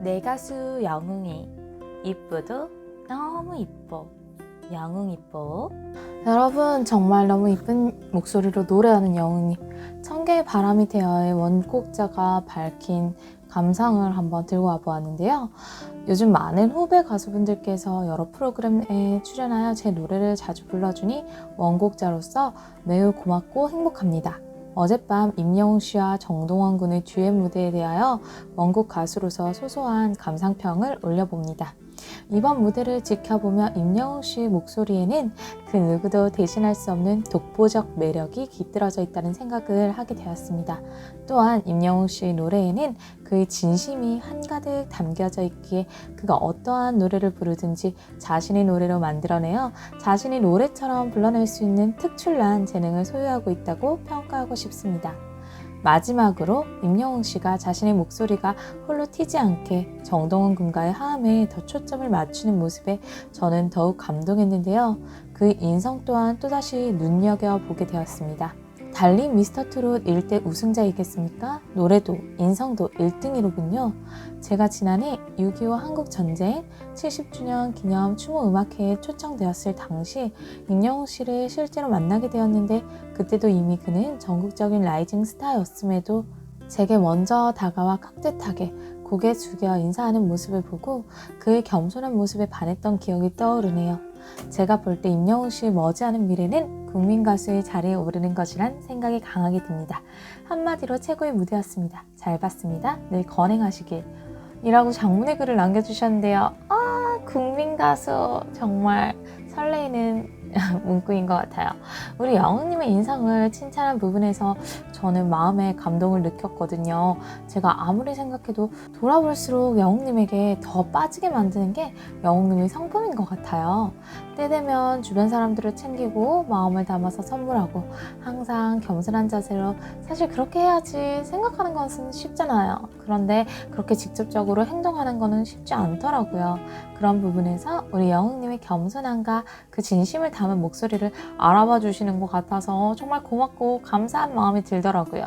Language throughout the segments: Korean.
내 가수 영웅이 이쁘도 너무 이뻐 영웅 이뻐 여러분 정말 너무 이쁜 목소리로 노래하는 영웅님 청개의 바람이 되어의 원곡자가 밝힌 감상을 한번 들고 와 보았는데요. 요즘 많은 후배 가수분들께서 여러 프로그램에 출연하여 제 노래를 자주 불러주니 원곡자로서 매우 고맙고 행복합니다. 어젯밤 임영웅 씨와 정동원 군의 듀엣 무대에 대하여 원곡 가수로서 소소한 감상평을 올려봅니다. 이번 무대를 지켜보며 임영웅 씨의 목소리에는 그 누구도 대신할 수 없는 독보적 매력이 깃들어져 있다는 생각을 하게 되었습니다. 또한 임영웅 씨의 노래에는 그의 진심이 한가득 담겨져 있기에 그가 어떠한 노래를 부르든지 자신의 노래로 만들어내어 자신의 노래처럼 불러낼 수 있는 특출난 재능을 소유하고 있다고 평가하고 싶습니다. 마지막으로 임영웅 씨가 자신의 목소리가 홀로 튀지 않게 정동원 군과의 화음에 더 초점을 맞추는 모습에 저는 더욱 감동했는데요. 그 인성 또한 또다시 눈여겨보게 되었습니다. 달리 미스터 트롯 1대 우승자이겠습니까? 노래도 인성도 1등이로군요. 제가 지난해 6.25 한국전쟁 70주년 기념 추모 음악회에 초청되었을 당시 임영웅 씨를 실제로 만나게 되었는데 그때도 이미 그는 전국적인 라이징 스타였음에도 제게 먼저 다가와 깍듯하게 고개 숙여 인사하는 모습을 보고 그의 겸손한 모습에 반했던 기억이 떠오르네요. 제가 볼 때 임영웅 씨의 머지않은 미래는 국민 가수의 자리에 오르는 것이란 생각이 강하게 듭니다. 한마디로 최고의 무대였습니다. 잘 봤습니다. 늘 건행하시길. 이라고 장문의 글을 남겨주셨는데요. 아, 국민 가수. 정말 설레이는 문구인 것 같아요. 우리 영웅님의 인상을 칭찬한 부분에서 저는 마음에 감동을 느꼈거든요. 제가 아무리 생각해도 돌아볼수록 영웅님에게 더 빠지게 만드는 게 영웅님의 성품인 것 같아요. 때 되면 주변 사람들을 챙기고 마음을 담아서 선물하고 항상 겸손한 자세로 사실 그렇게 해야지 생각하는 것은 쉽잖아요. 그런데 그렇게 직접적으로 행동하는 것은 쉽지 않더라고요. 그런 부분에서 우리 영웅님의 겸손함과 그 진심을 담은 목소리를 알아봐 주시는 것 같아서 정말 고맙고 감사한 마음이 들더라고요.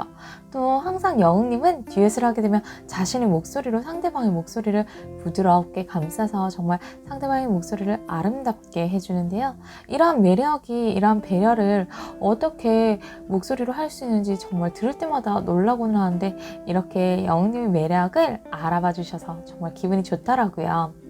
또 항상 영웅님은 듀엣을 하게 되면 자신의 목소리로 상대방의 목소리를 부드럽게 감싸서 정말 상대방의 목소리를 아름답게 해주는데요. 이러한 매력이, 이러한 배려를 어떻게 목소리로 할 수 있는지 정말 들을 때마다 놀라고는 하는데 이렇게 영웅님의 매력을 알아봐 주셔서 정말 기분이 좋더라고요.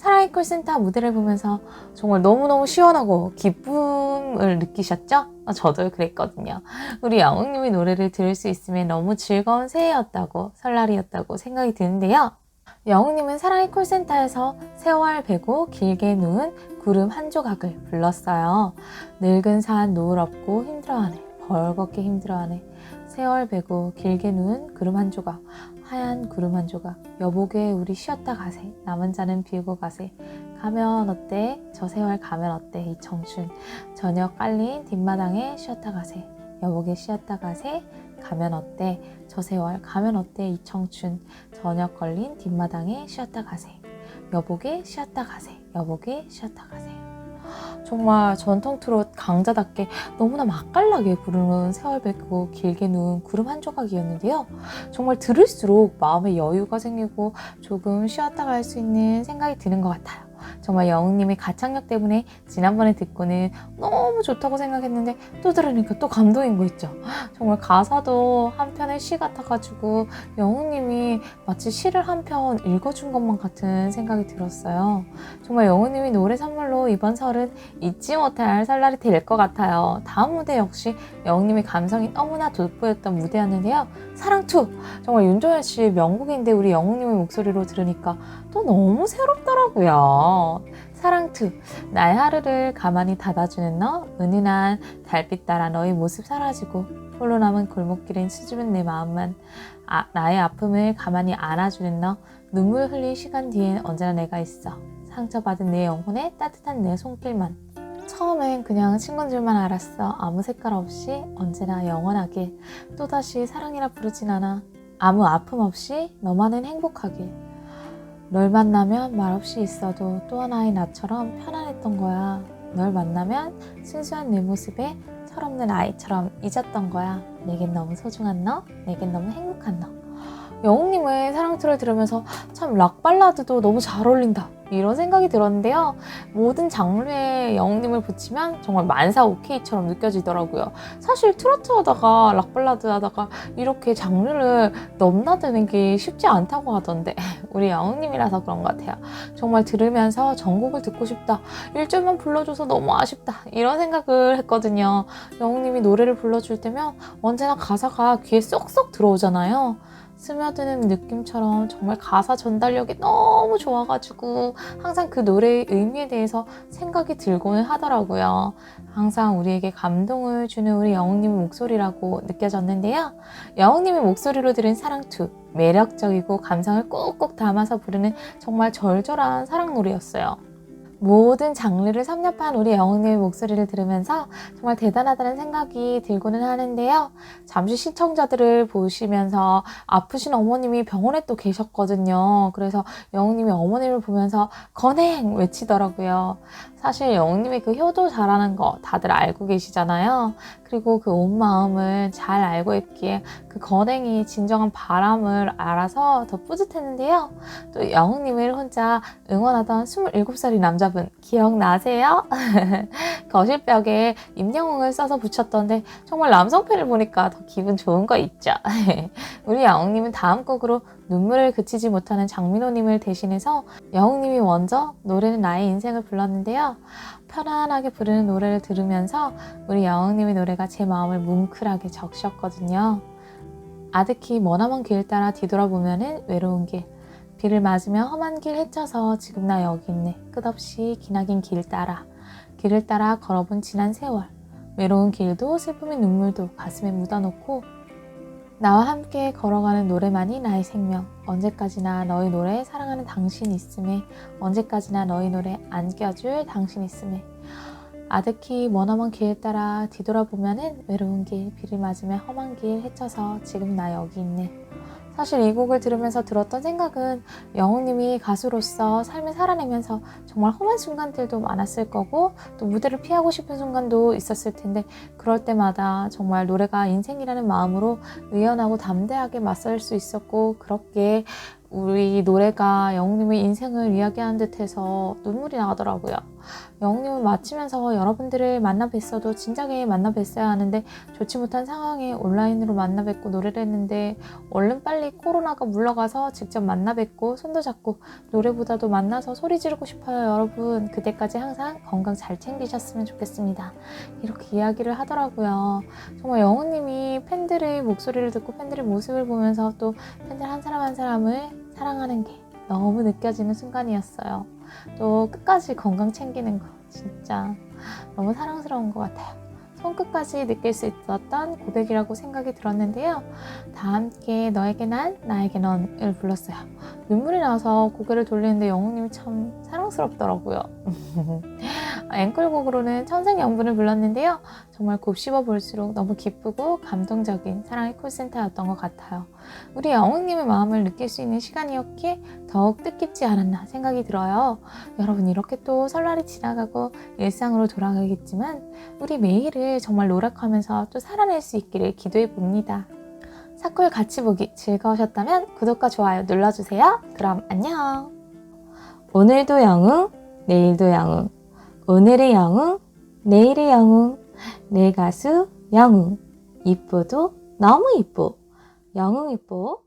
사랑의 콜센터 무대를 보면서 정말 너무너무 시원하고 기쁨을 느끼셨죠? 어, 저도 그랬거든요. 우리 영웅님의 노래를 들을 수 있으면 너무 즐거운 새해였다고, 설날이었다고 생각이 드는데요. 영웅님은 사랑의 콜센터에서 세월 베고 길게 누운 구름 한 조각을 불렀어요. 늙은 산 노을 없고 힘들어하네. 벌겋게 힘들어하네. 세월 베고 길게 누운 구름 한 조각. 하얀 구름 한 조각. 여보게 우리 쉬었다 가세. 남은 자는 비우고 가세. 가면 어때? 저 세월 가면 어때? 이 청춘. 저녁 깔린 뒷마당에 쉬었다 가세. 여보게 쉬었다 가세. 가면 어때? 저 세월 가면 어때? 이 청춘. 저녁 걸린 뒷마당에 쉬었다 가세. 여보게 쉬었다 가세. 여보게 쉬었다 가세. 정말 전통 트롯 강자답게 너무나 맛깔나게 부르는 세월 뵙고 길게 누운 구름 한 조각이었는데요. 정말 들을수록 마음에 여유가 생기고 조금 쉬었다 갈 수 있는 생각이 드는 것 같아요. 정말 영웅님의 가창력 때문에 지난번에 듣고는 너무 좋다고 생각했는데 또 들으니까 또 감동인 거 있죠. 정말 가사도 한편의 시 같아가지고 영웅님이 마치 시를 한 편 읽어준 것만 같은 생각이 들었어요. 정말 영웅님이 노래 선물로 이번 설은 잊지 못할 설날이 될 것 같아요. 다음 무대 역시 영웅님의 감성이 너무나 돋보였던 무대였는데요. 사랑투! 정말 윤종현 씨의 명곡인데 우리 영웅님의 목소리로 들으니까 또 너무 새롭더라고요. 사랑투, 나의 하루를 가만히 닫아주는 너, 은은한 달빛 따라 너의 모습 사라지고 홀로 남은 골목길엔 수줍은 내 마음만 아, 나의 아픔을 가만히 안아주는 너, 눈물 흘린 시간 뒤엔 언제나 내가 있어. 상처받은 내 영혼에 따뜻한 내 손길만. 처음엔 그냥 친구인 줄만 알았어. 아무 색깔 없이 언제나 영원하길. 또다시 사랑이라 부르진 않아. 아무 아픔 없이 너만은 행복하길. 널 만나면 말없이 있어도 또 하나의 나처럼 편안했던 거야. 널 만나면 순수한 내 모습에 철없는 아이처럼 잊었던 거야. 내겐 너무 소중한 너, 내겐 너무 행복한 너. 영웅님의 사랑투를 들으면서 참 락 발라드도 너무 잘 어울린다. 이런 생각이 들었는데요. 모든 장르에 영웅님을 붙이면 정말 만사 오케이처럼 느껴지더라고요. 사실 트로트 하다가 락발라드 하다가 이렇게 장르를 넘나드는 게 쉽지 않다고 하던데 우리 영웅님이라서 그런 것 같아요. 정말 들으면서 전곡을 듣고 싶다. 1절만 불러줘서 너무 아쉽다. 이런 생각을 했거든요. 영웅님이 노래를 불러줄 때면 언제나 가사가 귀에 쏙쏙 들어오잖아요. 스며드는 느낌처럼 정말 가사 전달력이 너무 좋아가지고 항상 그 노래의 의미에 대해서 생각이 들고는 하더라고요. 항상 우리에게 감동을 주는 우리 영웅님의 목소리라고 느껴졌는데요. 영웅님의 목소리로 들은 사랑투, 매력적이고 감성을 꾹꾹 담아서 부르는 정말 절절한 사랑 노래였어요. 모든 장르를 섭렵한 우리 영웅님의 목소리를 들으면서 정말 대단하다는 생각이 들고는 하는데요. 잠시 시청자들을 보시면서 아프신 어머님이 병원에 또 계셨거든요. 그래서 영웅님이 어머님을 보면서 건행 외치더라고요. 사실 영웅님이 그 효도 잘하는 거 다들 알고 계시잖아요. 그리고 그 온 마음을 잘 알고 있기에 그 건행이 진정한 바람을 알아서 더 뿌듯했는데요. 또 영웅님을 혼자 응원하던 27살의 남자분 기억나세요? 거실벽에 임영웅을 써서 붙였던데 정말 남성 팬을 보니까 더 기분 좋은 거 있죠. 우리 영웅님은 다음 곡으로 눈물을 그치지 못하는 장민호님을 대신해서 영웅님이 먼저 노래는 나의 인생을 불렀는데요. 편안하게 부르는 노래를 들으면서 우리 영웅님의 노래가 제 마음을 뭉클하게 적셨거든요. 아득히 머나먼 길 따라 뒤돌아보면은 외로운 길. 비를 맞으며 험한 길 헤쳐서 지금 나 여기 있네. 끝없이 기나긴 길 따라. 길을 따라 걸어본 지난 세월. 외로운 길도 슬픔의 눈물도 가슴에 묻어놓고 나와 함께 걸어가는 노래만이 나의 생명. 언제까지나 너의 노래에 사랑하는 당신 있음에 언제까지나 너의 노래 안겨줄 당신 있음에 아득히 머나먼 길 따라 뒤돌아보면은 외로운 길, 비를 맞으며 험한 길 헤쳐서 지금 나 여기 있네. 사실 이 곡을 들으면서 들었던 생각은 영웅님이 가수로서 삶을 살아내면서 정말 험한 순간들도 많았을 거고 또 무대를 피하고 싶은 순간도 있었을 텐데 그럴 때마다 정말 노래가 인생이라는 마음으로 의연하고 담대하게 맞설 수 있었고 그렇게 우리 노래가 영웅님의 인생을 이야기하는 듯해서 눈물이 나더라고요. 영웅님을 마치면서 여러분들을 만나 뵀어도 진작에 만나 뵀어야 하는데 좋지 못한 상황에 온라인으로 만나 뵙고 노래를 했는데 얼른 빨리 코로나가 물러가서 직접 만나 뵙고 손도 잡고 노래보다도 만나서 소리 지르고 싶어요 여러분. 그때까지 항상 건강 잘 챙기셨으면 좋겠습니다. 이렇게 이야기를 하더라고요. 정말 영웅님이 팬들의 목소리를 듣고 팬들의 모습을 보면서 또 팬들 한 사람 한 사람을 사랑하는 게 너무 느껴지는 순간이었어요 또 끝까지 건강 챙기는 거 진짜 너무 사랑스러운 것 같아요 손끝까지 느낄 수 있었던 고백이라고 생각이 들었는데요. 다 함께 너에게 난, 나에게 넌을 불렀어요. 눈물이 나서 고개를 돌리는데 영웅님이 참 사랑스럽더라고요. 앵콜곡으로는 천생연분을 불렀는데요. 정말 곱씹어 볼수록 너무 기쁘고 감동적인 사랑의 콜센터였던 것 같아요. 우리 영웅님의 마음을 느낄 수 있는 시간이었기에 더욱 뜻깊지 않았나 생각이 들어요. 여러분 이렇게 또 설날이 지나가고 일상으로 돌아가겠지만 우리 매일을 정말 노력하면서 또 살아낼 수 있기를 기도해 봅니다. 사콜 같이 보기 즐거우셨다면 구독과 좋아요 눌러주세요. 그럼 안녕. 오늘도 영웅, 내일도 영웅. 오늘의 영웅, 내일의 영웅. 내 가수 영웅. 이쁘도 너무 이뻐. 영웅 이뻐.